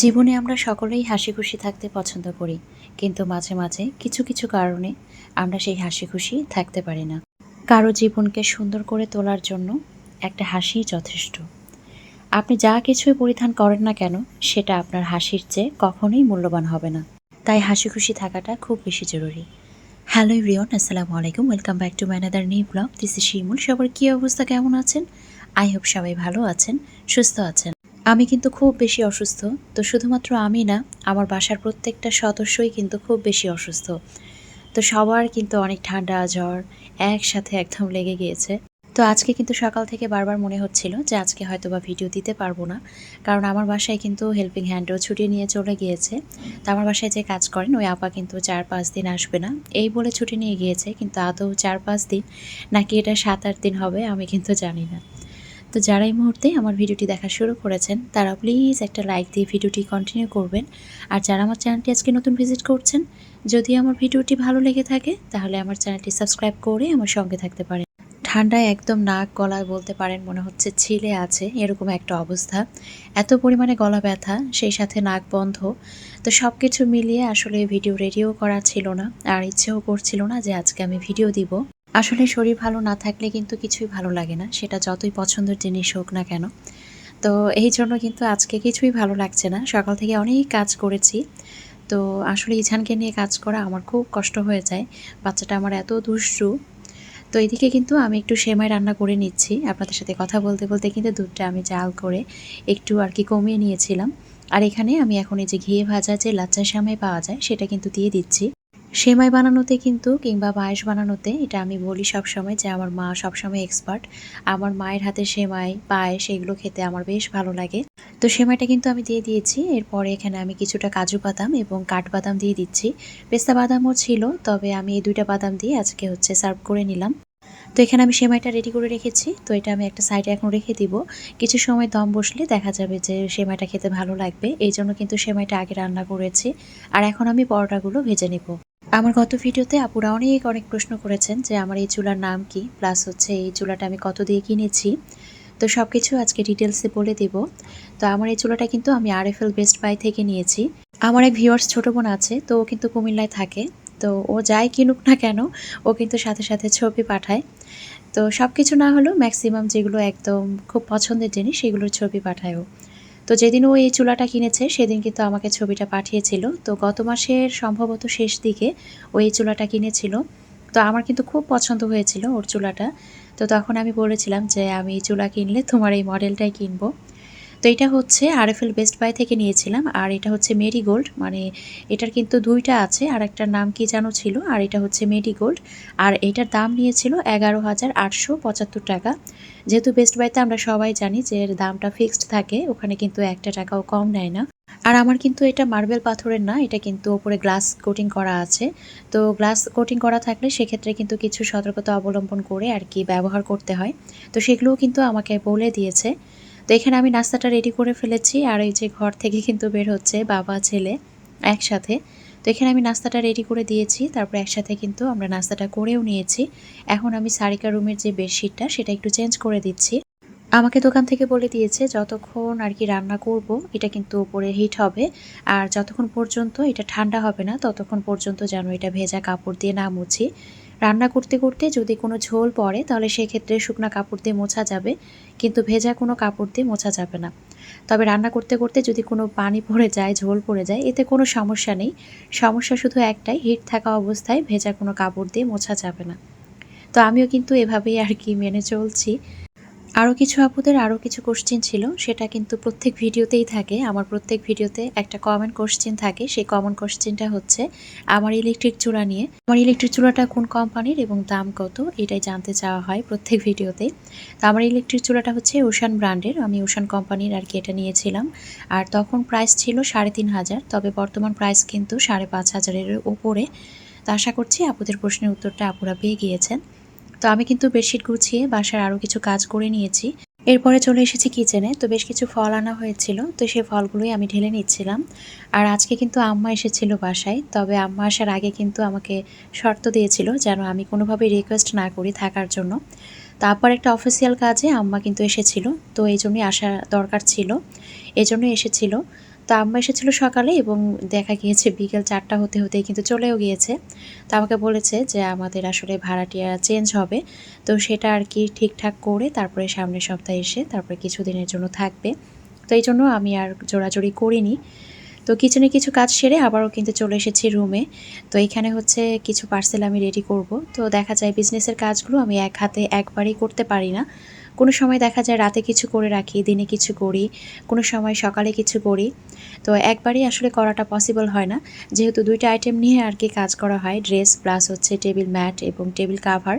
জীবনে আমরা সকলেই হাসি খুশি থাকতে পছন্দ করি, কিন্তু মাঝে মাঝে কিছু কিছু কারণে আমরা সেই হাসি খুশি থাকতে পারি না। কারও জীবনকে সুন্দর করে তোলার জন্য একটা হাসি যথেষ্ট। আপনি যা কিছুই পরিধান করেন না কেন, সেটা আপনার হাসির চেয়ে কখনোই মূল্যবান হবে না। তাই হাসি খুশি থাকাটা খুব বেশি জরুরি। হ্যালো রিয়ন আসসালামু আলাইকুম। Welcome back to my another new blog. This Shimul. সবার কী অবস্থা? কেমন আছেন? আই হোপ সবাই ভালো আছেন, সুস্থ আছেন। আমি কিন্তু খুব বেশি অসুস্থ। তো শুধুমাত্র আমি না, আমার বাসার প্রত্যেকটা সদস্যই কিন্তু খুব বেশি অসুস্থ। তো সবার কিন্তু অনেক ঠান্ডা, জ্বর একসাথে একদম লেগে গিয়েছে। তো আজকে কিন্তু সকাল থেকে বারবার মনে হচ্ছিল যে আজকে হয়তো বা ভিডিও দিতে পারব না। কারণ আমার বাসায় কিন্তু হেল্পিং হ্যান্ডও ছুটি নিয়ে চলে গিয়েছে। তো আমার বাসায় যে কাজ করেন, ওই আপা কিন্তু চার পাঁচ দিন আসবে না। এই বলে ছুটি নিয়ে গিয়েছে, কিন্তু আদৌ চার পাঁচ দিন নাকি এটা সাত আট দিন হবে, আমি কিন্তু জানি না। তো যারা এই মুহূর্তে আমার ভিডিওটি দেখা শুরু করেছেন, তারা প্লিজ একটা লাইক দিয়ে ভিডিওটি কন্টিনিউ করবেন। আর যারা আমার চ্যানেলটি আজকে নতুন ভিজিট করছেন, যদি আমার ভিডিওটি ভালো লেগে থাকে, তাহলে আমার চ্যানেলটি সাবস্ক্রাইব করে আমার সঙ্গে থাকতে পারেন। ঠান্ডায় একদম নাক গলায় বলতে পারেন, মনে হচ্ছে ছিলে আছে, এরকম একটা অবস্থা। এত পরিমাণে গলা ব্যথা, সেই সাথে নাক বন্ধ। তো সব কিছু মিলিয়ে আসলে ভিডিও রেডিও করা ছিল না, আর ইচ্ছেও করছিল না যে আজকে আমি ভিডিও দিব। আসলে শরীর ভালো না থাকলে কিন্তু কিছুই ভালো লাগে না, সেটা যতই পছন্দের জিনিস হোক না কেন। তো এই জন্য কিন্তু আজকে কিছুই ভালো লাগছে না, সকাল থেকে অনেক কাজ করেছি। তো আসলে ইছানকে নিয়ে কাজ করা আমার খুব কষ্ট হয়ে যায়, বাচ্চাটা আমার এত দুষ্টু। তো এদিকে কিন্তু আমি একটু সেমাই রান্না করে নিচ্ছি, আপনাদের সাথে কথা বলতে বলতে কিন্তু দুধটা আমি জাল করে একটু আর কি কমিয়ে নিয়েছিলাম। আর এখানে আমি এখন এই যে ঘিয়ে ভাজা যে লাচ্চা সেমাই পাওয়া যায়, সেটা কিন্তু দিয়ে দিচ্ছি। সেমাই বানানোতে কিন্তু কিংবা পায়েস বানানোতে, এটা আমি বলি সব সময় যে আমার মা সবসময় এক্সপার্ট আমার মায়ের হাতে সেমাই, পায়েস এগুলো খেতে আমার বেশ ভালো লাগে। তো সেমাইটা কিন্তু আমি দিয়ে দিয়েছি। এরপরে এখানে আমি কিছুটা কাজু বাদাম এবং কাঠবাদাম দিয়ে দিচ্ছি। পেস্তা বাদামও ছিল, তবে আমি এই দুইটা বাদাম দিয়ে আজকে হচ্ছে সার্ভ করে নিলাম। তো এখানে আমি সেমাইটা রেডি করে রেখেছি। তো এটা আমি একটা সাইডে এখন রেখে দিব। কিছু সময় দম বসলে দেখা যাবে যে সেমাইটা খেতে ভালো লাগবে। এই জন্য কিন্তু সেমাইটা আগে রান্না করেছি। আর এখন আমি পরোটাগুলো ভেজে নেব। আমার গত ভিডিওতে আপুরা অনেক অনেক প্রশ্ন করেছেন যে আমার এই চুলার নাম কি প্লাস হচ্ছে এই চুলাটা আমি কত দিয়ে কিনেছি। তো সব কিছু আজকে ডিটেলসে বলে দেব। তো আমার এই চুলাটা কিন্তু আমি R F L Best Buy থেকে নিয়েছি। আমার এক ভিউয়ার্স ছোটো বোন আছে, তো ও কিন্তু কুমিল্লায় থাকে। তো ও যাই কিনুক না কেন, ও কিন্তু সাথে সাথে ছবি পাঠায়। তো সব কিছু না হলেও ম্যাক্সিমাম যেগুলো একদম খুব পছন্দের জিনিস, সেগুলোর ছবি পাঠায় ও। তো যেদিন ও এই চুলাটা কিনেছে, সেদিন কিন্তু আমাকে ছবিটা পাঠিয়েছিল। তো গত মাসের সম্ভবত শেষ দিকে ও এই চুলাটা কিনেছিল। তো আমার কিন্তু খুব পছন্দ হয়েছিল ওর চুলাটা। তো তখন আমি বলেছিলাম যে, আমি এই চুলা কিনলে তোমার এই মডেলটাই কিনবো। তো এটা হচ্ছে আর আরএফএল বেস্ট বাই থেকে নিয়েছিলাম, আর এটা হচ্ছে মেরিগোল্ড মানে এটার কিন্তু দুইটা আছে আর একটার নাম কি যেন ছিল, আর এটা হচ্ছে মেরিগোল্ড আর এটার দাম নিয়েছিল এগারো হাজার আটশো পঁচাত্তর টাকা। যেহেতু বেস্ট বাইতে আমরা সবাই জানি যে এর দামটা ফিক্সড থাকে, ওখানে কিন্তু একটা টাকাও কম নেয় না। আর আমার কিন্তু এটা মার্বেল পাথরের না, এটা কিন্তু ওপরে গ্লাস কোটিং করা আছে। তো গ্লাস কোটিং করা থাকলে সেক্ষেত্রে কিন্তু কিছু সতর্কতা অবলম্বন করে আর কি ব্যবহার করতে হয়। তো সেগুলোও কিন্তু আমাকে বলে দিয়েছে। তো এখানে আমি নাস্তাটা রেডি করে ফেলেছি আর এই যে ঘর থেকে কিন্তু বের হচ্ছে বাবা, ছেলে একসাথে। তো এখানে আমি নাস্তাটা রেডি করে দিয়েছি, তারপর একসাথে কিন্তু আমরা নাস্তাটা করেও নিয়েছি। এখন আমি সারিকা রুমের যে বেডশিটটা, সেটা একটু চেঞ্জ করে দিচ্ছি। আমাকে দোকান থেকে বলে দিয়েছে, যতক্ষণ আর কি রান্না করব, এটা কিন্তু উপরে হিট হবে। আর যতক্ষণ পর্যন্ত এটা ঠান্ডা হবে না, ততক্ষণ পর্যন্ত যেন এটা ভেজা কাপড় দিয়ে না মুছি। রান্না করতে করতে যদি কোনো ঝোল পড়ে, তাহলে সেক্ষেত্রে শুকনো কাপড় দিয়ে মোছা যাবে, কিন্তু ভেজা কোনো কাপড় দিয়ে মোছা যাবে না। তবে রান্না করতে করতে যদি কোনো পানি পড়ে যায়, ঝোল পড়ে যায়, এতে কোনো সমস্যা নেই। সমস্যা শুধু একটাই, হিট থাকা অবস্থায় ভেজা কোনো কাপড় দিয়ে মোছা যাবে না। তো আমিও কিন্তু এভাবেই আর কি মেনে চলছি। আরও কিছু আপুদের আরও কিছু কোশ্চেন ছিল, সেটা কিন্তু প্রত্যেক ভিডিওতেই থাকে। আমার প্রত্যেক ভিডিওতে একটা কমন কোশ্চেন থাকে। সেই কমন কোশ্চেনটা হচ্ছে, আমার ইলেকট্রিক চুলা নিয়ে, আমার ইলেকট্রিক চুলাটা কোন কোম্পানির এবং দাম কত? এটাই জানতে চাওয়া হয় প্রত্যেক ভিডিওতে তো আমার ইলেকট্রিক চুলাটা হচ্ছে ওশান ব্র্যান্ডের আমি ওশান কোম্পানির আর কি এটা নিয়েছিলাম। আর তখন প্রাইস ছিল সাড়ে তিন হাজার, তবে বর্তমান প্রাইস কিন্তু সাড়ে পাঁচ হাজারের উপরে। তো আশা করছি আপুদের প্রশ্নের উত্তরটা আপুরা পেয়ে গিয়েছেন। তো আমি কিন্তু বেডশিট গুছিয়ে বাসার আরও কিছু কাজ করে নিয়েছি। এরপরে চলে এসেছি কিচেনে। তো বেশ কিছু ফল আনা হয়েছিল। তো সেই ফলগুলোই আমি ঢেলে নিচ্ছিলাম। আর আজকে কিন্তু আম্মা এসেছিল বাসায়। তবে আম্মা আসার আগে কিন্তু আমাকে শর্ত দিয়েছিল যেন আমি কোনোভাবেই রিকোয়েস্ট না করি থাকার জন্য। তারপর একটা অফিসিয়াল কাজে আম্মা কিন্তু এসেছিল। তো এই জন্যই আসা দরকার ছিল। এই জন্যই এসেছিল। তো আম্মা এসেছিল সকালে এবং দেখা গিয়েছে বিকেল চারটা হতে হতেই কিন্তু চলেও গিয়েছে। তো আমাকে বলেছে যে আমাদের আসলে ভাড়াটিয়া চেঞ্জ হবে। তো সেটা আর কি ঠিকঠাক করে তারপরে সামনের সপ্তাহে এসে তারপরে কিছুদিনের জন্য থাকবে। তো এই জন্য আমি আর জোড়াজোড়ি করিনি। তো কিচেনে কিছু কাজ সেরে আবারও কিন্তু চলে এসেছি রুমে। তো এখানে হচ্ছে কিছু পার্সেল আমি রেডি করব। তো দেখা যায় বিজনেসের কাজগুলো আমি এক হাতে একবারেই করতে পারি না। কোনো সময় দেখা যায় রাতে কিছু করে রাখি, দিনে কিছু করি, কোনো সময় সকালে কিছু করি। তো একবারই আসলে করাটা পসিবল হয় না। যেহেতু দুইটা আইটেম নিয়ে আর কি কাজ করা হয় ড্রেস প্লাস হচ্ছে টেবিল ম্যাট এবং টেবিল কাভার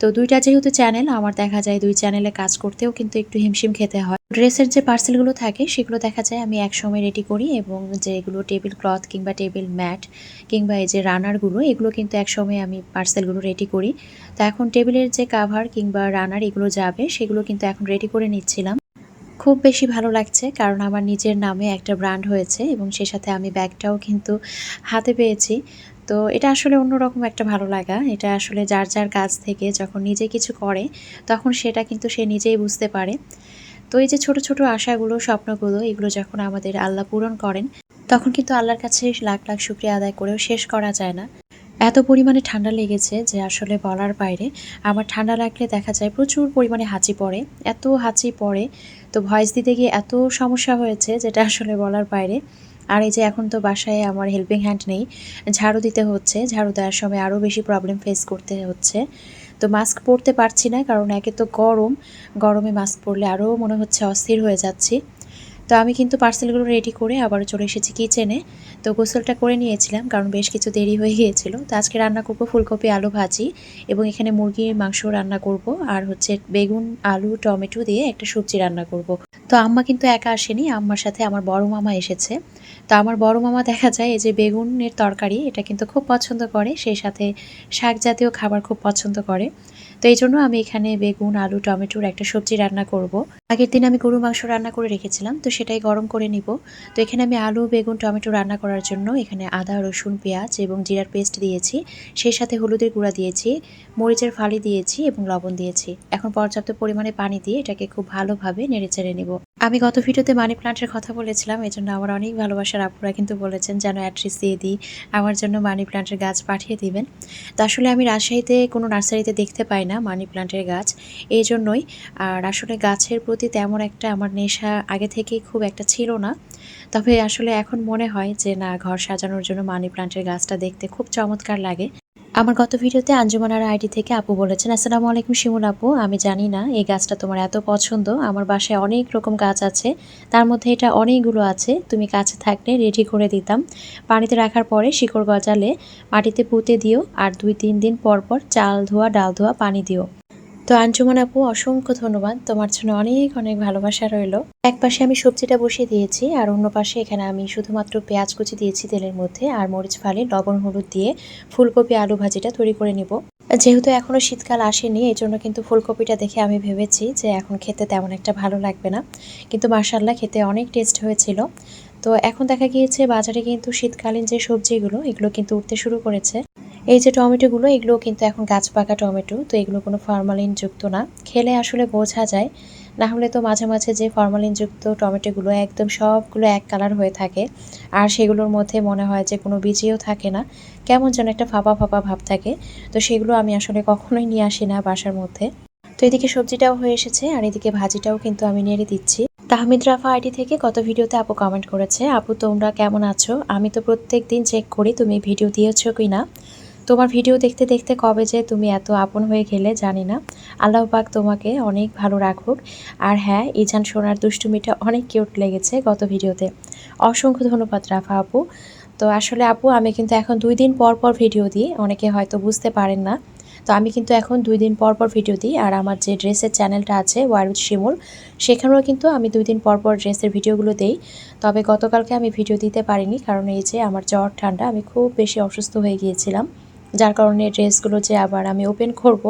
তো দুইটা যেহেতু চ্যানেল আমার দেখা যায় দুই চ্যানেলে কাজ করতেও কিন্তু একটু হিমশিম খেতে হয়। ড্রেসের যে পার্সেলগুলো থাকে, সেগুলো দেখা যায় আমি একসময় রেডি করি এবং যেগুলো টেবিল ক্লথ কিংবা টেবিল ম্যাট কিংবা এই যে রানারগুলো এগুলো কিন্তু একসময় আমি পার্সেলগুলো রেডি করি। তো এখন টেবিলের যে কাভার কিংবা রানার এগুলো যাবে, সেগুলো কিন্তু এখন রেডি করে নিচ্ছিলাম। খুব বেশি ভালো লাগছে কারণ আমার নিজের নামে একটা ব্র্যান্ড হয়েছে এবং সে সাথে আমি ব্যাগটাও কিন্তু হাতে পেয়েছি। তো এটা আসলে অন্যরকম একটা ভালো লাগা। এটা আসলে যার যার কাজ থেকে যখন নিজে কিছু করে, তখন সেটা কিন্তু সে নিজেই বুঝতে পারে। তো এই যে ছোট ছোট আশাগুলো, স্বপ্নগুলো, এগুলো যখন আমাদের আল্লাহ পূরণ করেন, তখন কিন্তু আল্লাহর কাছে লাখ লাখ শুক্রিয়া আদায় করেও শেষ করা যায় না। এত পরিমাণে ঠান্ডা লেগেছে যে আসলে বলার বাইরে, আমার ঠান্ডা লাগলে দেখা যায় প্রচুর পরিমাণে হাঁচি পড়ে, এত হাঁচি পড়ে, তো ভয়েস দিতে গিয়ে এত সমস্যা হয়েছে যেটা আসলে বলার বাইরে। আর এই যে এখন তো বাসায় আমার হেল্পিং হ্যান্ড নেই, ঝাড়ু দিতে হচ্ছে, ঝাড়ু দেওয়ার সময় আরও বেশি প্রবলেম ফেস করতে হচ্ছে। তো মাস্ক পরতে পারছি না, কারণ একে তো গরম। গরমে মাস্ক পরলে আরও মনে হচ্ছে অস্থির হয়ে যাচ্ছি। তো আমি কিন্তু পার্সেলগুলো রেডি করে আবারও চলে এসেছি কিচেনে তো গোসলটা করে নিয়েছিলাম, কারণ বেশ কিছু দেরি হয়ে গিয়েছিল। তো আজকে রান্না করব ফুলকপি আলু ভাজি এবং এখানে মুরগির মাংস রান্না করব। আর হচ্ছে বেগুন, আলু, টমেটো দিয়ে একটা সবজি রান্না করব। তো আম্মা কিন্তু একা আসেনি, আম্মার সাথে আমার বড় মামা এসেছে। তো আমার বড় মামা দেখা যায়, এই যে বেগুনের তরকারি, এটা কিন্তু খুব পছন্দ করে, সেই সাথে শাক জাতীয় খাবার খুব পছন্দ করে তো এই জন্য আমি এখানে বেগুন, আলু, টমেটোর একটা সবজি রান্না করব। আগের দিন আমি গরু মাংস রান্না করে রেখেছিলাম, তো সেটাই গরম করে নিব। তো এখানে আমি আলু, বেগুন, টমেটো রান্না করার জন্য এখানে আদা, রসুন, পেঁয়াজ এবং জিরার পেস্ট দিয়েছি। সেই সাথে হলুদের গুঁড়া দিয়েছি, মরিচের ফালি দিয়েছি এবং লবণ দিয়েছি। এখন পর্যাপ্ত পরিমাণে পানি দিয়ে এটাকে খুব ভালোভাবে নেড়ে চেড়ে নেব। আমি গত ভিডিওতে মানি প্লান্টের কথা বলেছিলাম এই জন্য আমার অনেক ভালোবাসার আপুরা কিন্তু বলেছেন যেন অ্যাড্রেস দিয়ে দিই, আমার জন্য মানি প্লান্টের গাছ পাঠিয়ে দিবেন। তো আসলে আমি রাজশাহীতে কোনো নার্সারিতে দেখতে পাই না মানি প্লান্টের গাছ, এই জন্যই। আর আসলে গাছের প্রতি তেমন একটা আমার নেশা আগে থেকেই খুব একটা ছিল না। তবে আসলে এখন মনে হয় যে, না, ঘর সাজানোর জন্য মানি প্লান্টের গাছটা দেখতে খুব চমৎকার লাগে। আমার গত ভিডিওতে আঞ্জুমানার আইডি থেকে আপু বলেছেন, আসসালামু আলাইকুম শিমুল আপু, আমি জানি না এই গাছটা তোমার এত পছন্দ। আমার বাসায় অনেক রকম গাছ আছে, তার মধ্যে এটা অনেকগুলো আছে। তুমি কাছে থাকলে রেডি করে দিতাম। পানিতে রাখার পরে শিকড় গজালে মাটিতে পুঁতে দিও, আর দুই তিন দিন পর পর চাল ধোয়া, ডাল ধোয়া, পানি দিও। তো আঞ্জুমান আপু, অসংখ্য ধন্যবাদ। তোমার জন্য অনেক অনেক ভালোবাসা রইল। এক পাশে আমি সবজিটা বসিয়ে দিয়েছি, আর অন্য পাশে এখানে আমি শুধুমাত্র পেঁয়াজ কুচি দিয়েছি তেলের মধ্যে, আর মরিচ ফালি, লবণ, হলুদ দিয়ে ফুলকপি আলু ভাজিটা তৈরি করে নিব। যেহেতু এখনও শীতকাল আসেনি এই জন্য কিন্তু ফুলকপিটা দেখে আমি ভেবেছি যে এখন খেতে তেমন একটা ভালো লাগবে না। কিন্তু মার্শাল্লাহ খেতে অনেক টেস্ট হয়েছিল। তো এখন দেখা গিয়েছে বাজারে কিন্তু শীতকালীন যে সবজিগুলো, এগুলো কিন্তু উঠতে শুরু করেছে। এই যে টমেটোগুলো এগুলো কিন্তু এখন গাছ পাকা টমেটো, তো এগুলো কোনো ফরমালিন যুক্ত না। খেলে আসলে বোঝা যায়, না হলে তো মাঝে মাঝে যে ফরমালিন যুক্ত টমেটোগুলো একদম সবগুলো এক কালার হয়ে থাকে, আর সেগুলোর মধ্যে মনে হয় যে কোনো বীজিও থাকে না। কেমন যেন একটা ফাঁপা ফাঁপা ভাব থাকে, তো সেগুলো আমি আসলে কখনোই নিয়ে আসি না বাসার মধ্যে। তো এদিকে সবজিটাও হয়ে এসেছে, আর এদিকে ভাজিটাও কিন্তু আমি নেড়ে দিচ্ছি। তাহমিদ রাফা আইডি থেকে কত ভিডিওতে আপু কমেন্ট করেছে, আপু তোমরা কেমন আছো? আমি তো প্রত্যেক দিন চেক করি, তুমি ভিডিও দিয়েছ কি না তোমার ভিডিও দেখতে দেখতে কবে যে তুমি এত আপন হয়ে গেলে জানি না। আল্লাহ পাক তোমাকে অনেক ভালো রাখুক। আর হ্যাঁ ইজান সোনার দুষ্টুমিটা অনেক কিউট লেগেছে গত ভিডিওতে অসংখ্য ধন্যবাদ রাফা আপু। তো আসলে আপু, আমি কিন্তু এখন দুই দিন পর পর ভিডিও দিই। অনেকে হয়তো বুঝতে পারেন না। তো আমি কিন্তু এখন দুই দিন পর পর ভিডিও দিই। আর আমার যে ড্রেসের চ্যানেলটা আছে, ওয়ারুদ শিমুল, সেখানেও কিন্তু আমি দুই দিন পর পর ড্রেসের ভিডিওগুলো দেই। তবে গতকালকে আমি ভিডিও দিতে পারিনি। কারণ এই যে আমার জ্বর, ঠান্ডা, আমি খুব বেশি অসুস্থ হয়ে গিয়েছিলাম। যার কারণে ড্রেসগুলো যে আবার আমি ওপেন করব,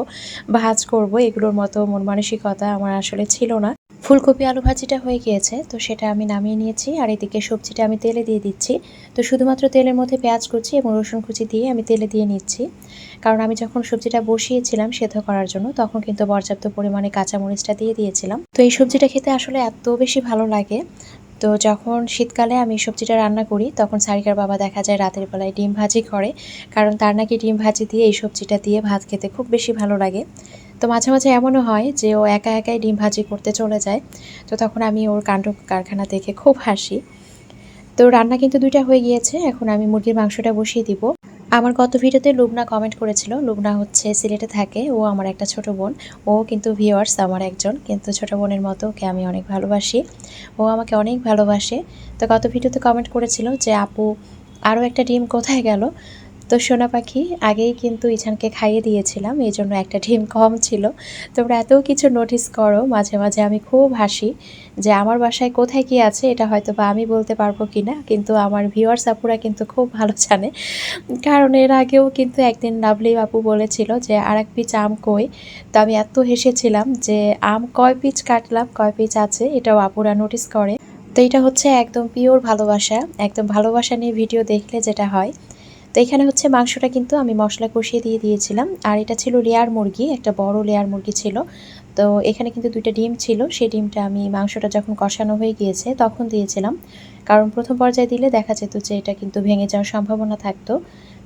ভাজ করব, এগুলোর মতো মন মানসিকতা আমার আসলে ছিল না। ফুলকপি আলু ভাজিটা হয়ে গিয়েছে, তো সেটা আমি নামিয়ে নিয়েছি, আর এদিকে সবজিটা আমি তেলে দিয়ে দিচ্ছি। তো শুধুমাত্র তেলের মধ্যে পেঁয়াজ কুচি এবং রসুন কুচি দিয়ে আমি তেলে দিয়ে নিচ্ছি। কারণ আমি যখন সবজিটা বসিয়েছিলাম সেদ্ধ করার জন্য, তখন কিন্তু পর্যাপ্ত পরিমাণে কাঁচামরিচটা দিয়ে দিয়েছিলাম। তো এই সবজিটা খেতে আসলে এত বেশি ভালো লাগে তো যখন শীতকালে আমি সবজিটা রান্না করি, তখন সারিকার বাবা দেখা যায় রাতের বেলায় ডিম ভাজি করে, কারণ তার নাকি ডিম ভাজি দিয়ে এই সবজিটা দিয়ে ভাত খেতে খুব বেশি ভালো লাগে। তো মাঝে মাঝে এমনও হয় যে ও একা একাই ডিম ভাজি করতে চলে যায়। তো তখন আমি ওর কাণ্ড কারখানা দেখে খুব হাসি। তো রান্না কিন্তু দুইটা হয়ে গিয়েছে, এখন আমি মুরগির মাংসটা বসিয়ে দিব। আমার গত ভিডিওতে লুবনা কমেন্ট করেছিল। লুবনা হচ্ছে সিলেটে থাকে, ও আমার একটা ছোট বোন। ও কিন্তু ভিওয়ার্স আমার একজন। কিন্তু ছোট বোনের মতো ওকে আমি অনেক ভালোবাসি। ও আমাকে অনেক ভালোবাসে। তো গত ভিডিওতে কমেন্ট করেছিল যে, আপু আরও একটা ডিম কোথায় গেল? তো সোনা পাখি, আগেই কিন্তু ইছানকে খাইয়ে দিয়েছিলাম, এই জন্য একটা ডিম কম ছিল। তোমরা এত কিছু নোটিস করো, মাঝে মাঝে আমি খুব হাসি যে আমার বাসায় কোথায় কি আছে, এটা হয়তো বা আমি বলতে পারব কি না কিন্তু আমার ভিউয়ার্স আপুরা কিন্তু খুব ভালো জানে। কারণ এর আগেও কিন্তু একদিন লাভলি বাপু বলেছিল যে আর এক পিচ আম কই? তো আমি এত হেসেছিলাম যে, আম কয় পিচ কাটলাম, কয় পিচ আছে? এটাও আপুরা নোটিস করে। তো এটা হচ্ছে একদম পিওর ভালোবাসা, একদম ভালোবাসা নিয়ে ভিডিও দেখলে যেটা হয়। তো এখানে হচ্ছে মাংসটা কিন্তু আমি মশলা কষিয়ে দিয়ে দিয়েছিলাম। আর এটা ছিল লেয়ার মুরগি, একটা বড় লেয়ার মুরগি ছিল। তো এখানে কিন্তু দুইটা ডিম ছিল সেই ডিমটা আমি মাংসটা যখন কষানো হয়ে গিয়েছে তখন দিয়েছিলাম। কারণ প্রথম পর্যায়ে দিলে দেখা যেত যে এটা কিন্তু ভেঙে যাওয়ার সম্ভাবনা থাকতো।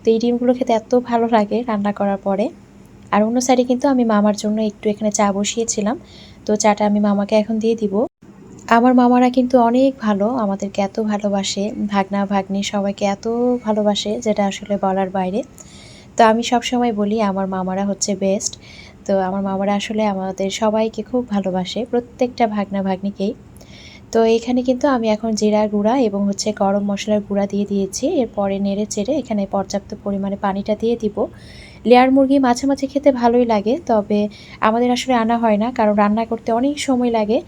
তো এই ডিমগুলো খেতে এত ভালো লাগে রান্না করার পরে। আর অন্য সাইডে কিন্তু আমি মামার জন্য একটু এখানে চা বসিয়েছিলাম। তো চাটা আমি মামাকে এখন দিয়ে দিব। আমার মামারা কিন্তু অনেক ভালো, আমাদেরকে এত ভালোবাসে, ভাগনা ভাগ্নি সবাইকে এত ভালোবাসে যেটা আসলে বলার বাইরে। তো আমি সব সময় বলি আমার মামারা হচ্ছে বেস্ট তো আমার মামারা আসলে আমাদের সবাইকে খুব ভালোবাসে, প্রত্যেকটা ভাগনা ভাগ্নিকেই। তো এখানে কিন্তু আমি এখন জিরার গুঁড়া এবং হচ্ছে গরম মশলার গুঁড়া দিয়ে দিয়েছি, এরপরে নেড়ে চেড়ে এখানে পর্যাপ্ত পরিমাণে পানিটা দিয়ে দিব। লেয়ার মুরগি মাঝে মাঝে খেতে ভালোই লাগে, তবে আমাদের আসলে আনা হয় না, কারণ রান্না করতে অনেক সময় লাগে।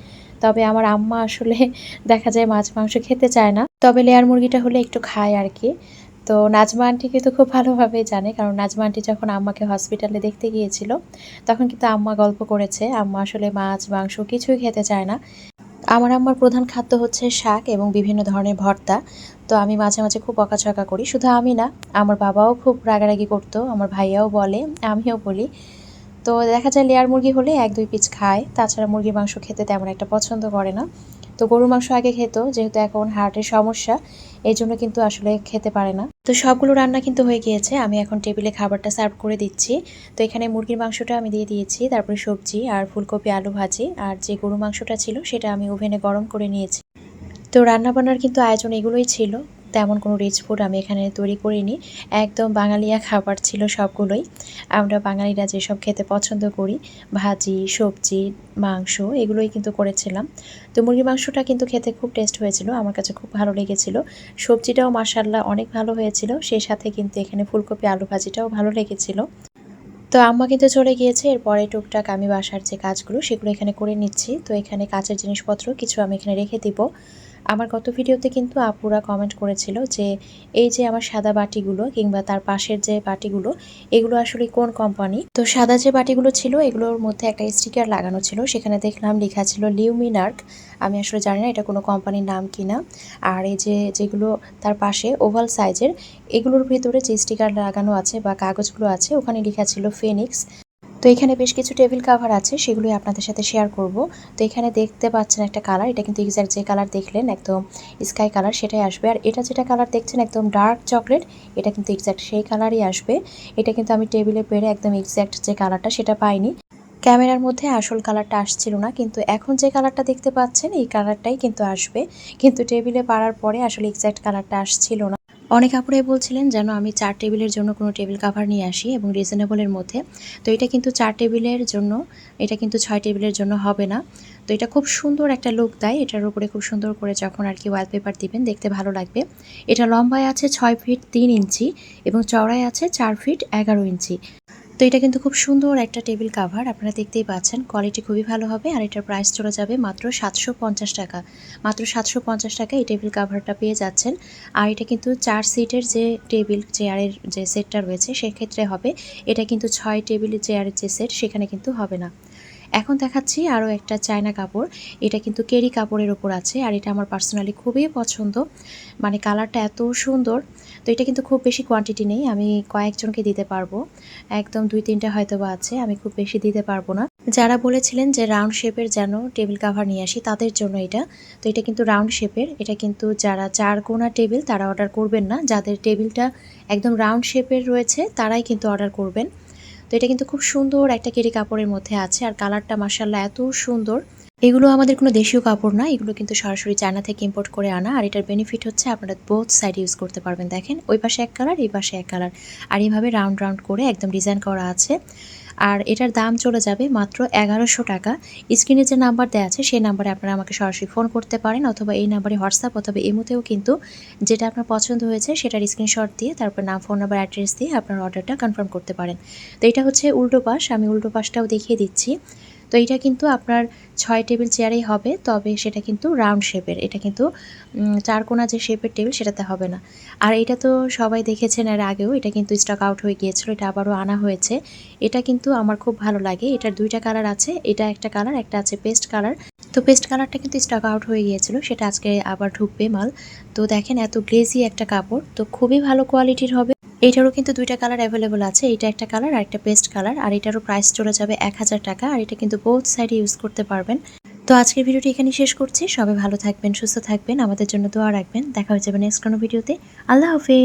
তবে আমার আম্মা আসলে দেখা যায় মাছ মাংস খেতে চায় না। তবে লেয়ার মুরগিটা হলে একটু খায় আর কি তো নাজমা আন্টি কিন্তু খুব ভালোভাবে জানে, কারণ নাজমা আন্টি যখন আম্মাকে হসপিটালে দেখতে গিয়েছিল, তখন কিন্তু আম্মা গল্প করেছে, আম্মা আসলে মাছ মাংস কিছুই খেতে চায় না। আমার আম্মার প্রধান খাদ্য হচ্ছে শাক এবং বিভিন্ন ধরনের ভর্তা। তো আমি মাঝে মাঝে খুব বকাঝকা করি, শুধু আমি না, আমার বাবাও খুব রাগারাগি করতো, আমার ভাইয়াও বলে, আমিও বলি। তো দেখা যায় লেয়ার মুরগি হলে এক, দুই পিস খায়। তাছাড়া মুরগির মাংস খেতে তেমন একটা পছন্দ করে না। তো গরুর মাংস আগে খেত, যেহেতু এখন হার্টের সমস্যা এই জন্য কিন্তু আসলে খেতে পারে না। তো সবগুলো রান্না কিন্তু হয়ে গিয়েছে। আমি এখন টেবিলে খাবারটা সার্ভ করে দিচ্ছি। তো এখানে মুরগির মাংসটা আমি দিয়ে দিয়েছি, তারপরে সবজি আর ফুলকপি, আলু ভাজি আর যে গরু মাংসটা ছিল সেটা আমি ওভেনে গরম করে নিয়েছি। তো রান্নাবান্নার কিন্তু আয়োজন এগুলোই ছিল। তেমন কোনো রিচ ফুড আমি এখানে তৈরি করিনি। একদম বাঙালিয়া খাবার ছিল সবগুলোই। আমরা বাঙালিরা যেসব খেতে পছন্দ করি, ভাজি, সবজি, মাংস, এগুলোই কিন্তু করেছিলাম। তো মুরগির মাংসটা কিন্তু খেতে খুব টেস্ট হয়েছিল, আমার কাছে খুব ভালো লেগেছিল। সবজিটাও মাসাল্লাহ অনেক ভালো হয়েছিল, সেই সাথে কিন্তু এখানে ফুলকপি, আলু ভাজিটাও ভালো লেগেছিল। তো আম্মা কিন্তু চলে গিয়েছে, এরপরে টুকটাক আমি বাসার যে কাজগুলো সেগুলো এখানে করে নিচ্ছি। তো এখানে কাচের জিনিসপত্র কিছু আমি এখানে রেখে দিব। আমার গত ভিডিওতে কিন্তু আপুরা কমেন্ট করেছিল যে, এই যে আমার সাদা বাটিগুলো কিংবা তার পাশের যে বাটিগুলো, এগুলো আসলে কোন কোম্পানি তো সাদা যে বাটিগুলো ছিল, এগুলোর মধ্যে একটা স্টিকার লাগানো ছিল। সেখানে দেখলাম লেখা ছিল লিউমিনার্ক আমি আসলে জানি না এটা কোনো কোম্পানির নাম কিনা। আর এই যে যেগুলো তার পাশে ওভাল সাইজের এগুলোর ভিতরে যে স্টিকার লাগানো আছে বা কাগজগুলো আছে, ওখানে লেখা ছিল ফেনিক্স তো এখানে বেশ কিছু টেবিল কাভার আছে, সেগুলোই আপনাদের সাথে শেয়ার করব। তো এখানে দেখতে পাচ্ছেন একটা কালার এটা কিন্তু এক্স্যাক্ট যে কালার দেখলেন, একদম স্কাই কালার সেটাই আসবে। আর এটা যেটা কালার দেখছেন, একদম ডার্ক চকলেট এটা কিন্তু এক্স্যাক্ট সেই কালারই আসবে। এটা কিন্তু আমি টেবিলে পেরে একদম এক্স্যাক্ট যে কালারটা সেটা পাইনি। ক্যামেরার মধ্যে আসল কালারটা আসছিল না, কিন্তু এখন যে কালারটা দেখতে পাচ্ছেন, এই কালারটাই কিন্তু আসবে। কিন্তু টেবিলে পাড়ার পরে আসলে এক্স্যাক্ট কালারটা আসছিল না। অনেক আপুরাই বলছিলেন যেন আমি চার টেবিলের জন্য কোনো টেবিল কাভার নিয়ে আসি এবং রিজনেবলের মধ্যে। তো এটা কিন্তু চার টেবিলের জন্য, এটা কিন্তু ছয় টেবিলের জন্য হবে না। তো এটা খুব সুন্দর একটা লুক দেয়, এটার উপরে খুব সুন্দর করে যখন আর কি ওয়ালপেপার দিবেন, দেখতে ভালো লাগবে। এটা লম্বায় আছে ছয় ফিট তিন ইঞ্চি এবং চওড়ায় আছে চার ফিট এগারো ইঞ্চি। তো এটা কিন্তু খুব সুন্দর একটা টেবিল কাভার আপনারা দেখতেই পাচ্ছেন। কোয়ালিটি খুবই ভালো হবে আর এটার প্রাইস চলে যাবে মাত্র সাতশো পঞ্চাশ টাকা। মাত্র সাতশো পঞ্চাশ টাকা এই টেবিল কাভারটা পেয়ে যাচ্ছেন। আর এটা কিন্তু চার সিটের যে টেবিল চেয়ারের যে সেটটা রয়েছে, সেক্ষেত্রে হবে। এটা কিন্তু ছয় টেবিল চেয়ারের যে সেট সেখানে কিন্তু হবে না। এখন দেখাচ্ছি আরও একটা চায়না কাপড়। এটা কিন্তু কেরি কাপড়ের ওপর আছে আর এটা আমার পার্সোনালি খুবই পছন্দ। মানে কালারটা এত সুন্দর, তো এটা কিন্তু খুব বেশি কোয়ান্টিটি নেই। আমি কয়েকজনকে দিতে পারব। একদম দুই তিনটা হয়তো বা আছে, আমি খুব বেশি দিতে পারব না। যারা বলেছিলেন যে রাউন্ড শেপের যেন টেবিল কাভার নিয়ে আসি, তাদের জন্য এটা। তো এটা কিন্তু রাউন্ড শেপের এটা কিন্তু যারা চার কোনা টেবিল তারা অর্ডার করবেন না। যাদের টেবিলটা একদম রাউন্ড শেপের রয়েছে, তারাই কিন্তু অর্ডার করবেন। তো এটা কিন্তু খুব সুন্দর একটা কেরি কাপড়ের মধ্যে আছে, আর কালারটা মার্শাল্লাহ এত সুন্দর। এগুলো আমাদের কোনো দেশীয় কাপড় না, এগুলো কিন্তু সরাসরি চায়না থেকে ইম্পোর্ট করে আনা, আর এটার বেনিফিট হচ্ছে আপনারা বোথ সাইড ইউজ করতে পারবেন। দেখেন, ওই পাশে এক কালার, এই পাশে এক কালার, আর এইভাবে রাউন্ড রাউন্ড করে একদম ডিজাইন করা আছে। আর এটার দাম চলে যাবে মাত্র এগারোশো টাকা। স্ক্রিনে যে নাম্বার দেওয়া আছে, সেই নাম্বারে আপনারা আমাকে সরাসরি ফোন করতে পারেন অথবা এই নাম্বারে হোয়াটসঅ্যাপ অথবা এমোতেও কিন্তু যেটা আপনার পছন্দ হয়েছে সেটার স্ক্রিনশট দিয়ে, তারপর নাম ফোন নাম্বার অ্যাড্রেস দিয়ে আপনার অর্ডারটা কনফার্ম করতে পারেন। তো এটা হচ্ছে উল্টো পাশ, আমি উল্টো পাশটাও দেখিয়ে দিচ্ছি। তো এটা কিন্তু আপনার ছয় টেবিল চেয়ারেই হবে, তবে সেটা কিন্তু রাউন্ড শেপের। এটা কিন্তু চারকোনা যে শেপের টেবিল সেটাতে হবে না। আর এটা তো সবাই দেখেছেন এর আগেও, এটা কিন্তু স্টক আউট হয়ে গিয়েছিল, এটা আবারও আনা হয়েছে। এটা কিন্তু আমার খুব ভালো লাগে, এটার দুইটা কালার আছে, এটা একটা কালার একটা আছে পেস্ট কালার তো পেস্ট কালারটা কিন্তু স্টক আউট হয়ে গিয়েছিল, সেটা আজকে আবার ঢুকবে মাল। তো দেখেন এত গ্লেজি একটা কাপড়, তো খুবই ভালো কোয়ালিটির হবে। এটারও কিন্তু দুইটা কালার অ্যাভেলেবল আছে এটা একটা কালার আর একটা পেস্ট কালার আর এটারও প্রাইস চলে যাবে এক হাজার টাকা, আর এটা কিন্তু বোথ সাইডে ইউজ করতে পারবেন। তো আজকের ভিডিওটি এখানে শেষ করছি, সবাই ভালো থাকবেন, সুস্থ থাকবেন, আমাদের জন্য দোয়া রাখবেন, দেখা হয়ে যাবে নেক্সট কোনো ভিডিওতে। আল্লাহ হাফেজ!